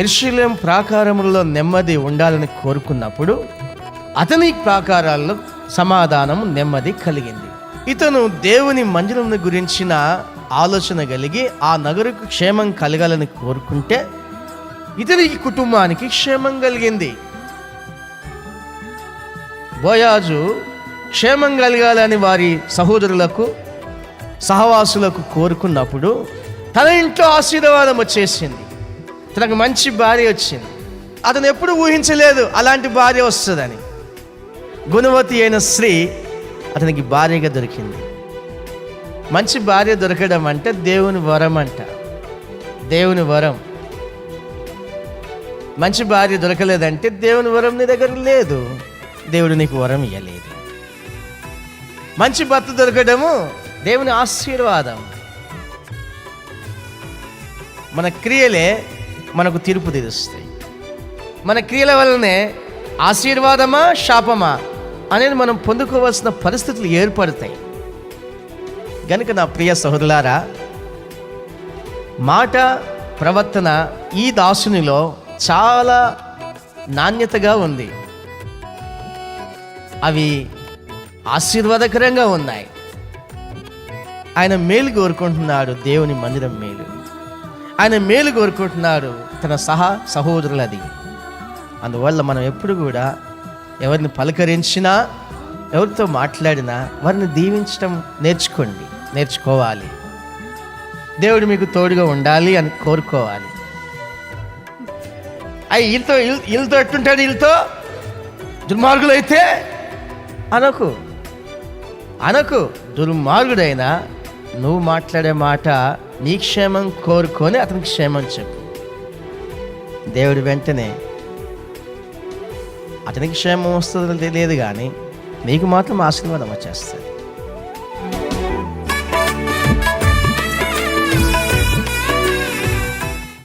ఎర్షిలేం ప్రాకారములలో నెమ్మది ఉండాలని కోరుకున్నప్పుడు అతని ప్రాకారాల్లో సమాధానం నెమ్మది కలిగింది. ఇతను దేవుని మందిరం గురించిన ఆలోచన కలిగి ఆ నగరుకు క్షేమం కలగాలని కోరుకుంటే ఇతని కుటుంబానికి క్షేమం కలిగింది. బోయాజు క్షేమం కలగాలని వారి సహోదరులకు సహవాసులకు కోరుకున్నప్పుడు తన ఇంట్లో ఆశీర్వాదం వచ్చేసింది తనకు మంచి భార్య వచ్చింది. అతను ఎప్పుడు ఊహించలేదు అలాంటి భార్య వస్తుందని. గుణవతి అయిన స్త్రీ అతనికి భార్యగా దొరికింది. మంచి భార్య దొరకడం అంటే దేవుని వరం అంట. దేవుని వరం. మంచి భార్య దొరకలేదంటే దేవుని వరం నీ దగ్గర లేదు. దేవుడు నీకు వరం ఇవ్వలేదు మంచి భర్త దొరకడము దేవుని ఆశీర్వాదం. మన క్రియలే మనకు తీర్పు తీరుస్తాయి. మన క్రియల వల్లనే ఆశీర్వాదమా శాపమా అనేది మనం పొందుకోవాల్సిన పరిస్థితులు ఏర్పడతాయి. గనుక నా ప్రియ సహోదరులారా మాట ప్రవర్తన ఈ దాసునిలో చాలా నాణ్యతగా ఉంది. అవి ఆశీర్వాదకరంగా ఉన్నాయి. ఆయన మేలు కోరుకుంటున్నాడు దేవుని మందిరం మేలు. ఆయన మేలు కోరుకుంటున్నాడు తన సహా సహోదరులది. అందువల్ల మనం ఎప్పుడు కూడా ఎవరిని పలకరించినా ఎవరితో మాట్లాడినా వారిని దీవించడం నేర్చుకోండి నేర్చుకోవాలి. దేవుడు మీకు తోడుగా ఉండాలి అని కోరుకోవాలి. అయ్యి వీళ్ళతో వీళ్ళతో ఎట్టుంటాడు వీళ్ళతో? దుర్మార్గులైతే? అనకు. అనకు. దుర్మార్గుడైనా నువ్వు మాట్లాడే మాట నీ క్షేమం కోరుకొని అతనికి క్షేమం చెప్పు. దేవుడు వెంటనే అతనికి క్షేమం వస్తుందని తెలియదు కానీ నీకు మాత్రం ఆశీర్వాదం వచ్చేస్తుంది.